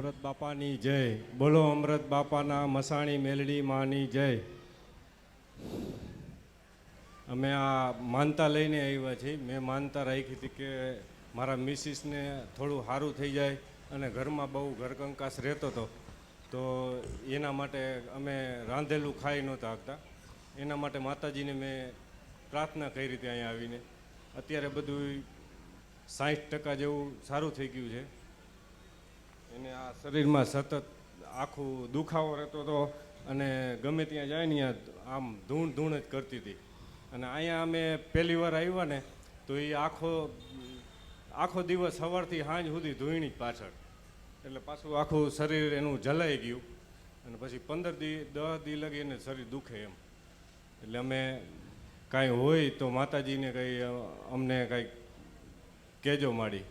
અમૃત બાપાની જય. બોલો અમૃત બાપાના મસાણી મેલડી માની જય. અમે આ માનતા લઈને આવ્યા છીએ. મેં માનતા રાખી હતી કે મારા મિસિસને થોડું સારું થઈ જાય અને ઘરમાં બહુ ઘરકંકાસ રહેતો હતો. તો એના માટે અમે રાંધેલું ખાઈ નહોતા શકતા એના માટે માતાજીને મેં પ્રાર્થના કરી હતી અહીંયા આવીને. અત્યારે બધું સાઠ ટકા જેવું સારું થઈ ગયું છે. એને આ શરીરમાં સતત આખું દુખાવો રહેતો હતો અને ગમે ત્યાં જાય ને આમ ધૂણ ધૂણ જ કરતી હતી. અને અહીંયા અમે પહેલી વાર આવ્યા ને તો એ આખો આખો દિવસ સવારથી સાંજ સુધી ધૂણી જ પાછળ. એટલે પાછું આખું શરીર એનું જલાઈ ગયું અને પછી પંદર દી, દસ દી લગી એને શરીર દુખે એમ. એટલે અમે કાંઈ હોય તો માતાજીને કંઈ અમને કંઈક કહેજો માડી.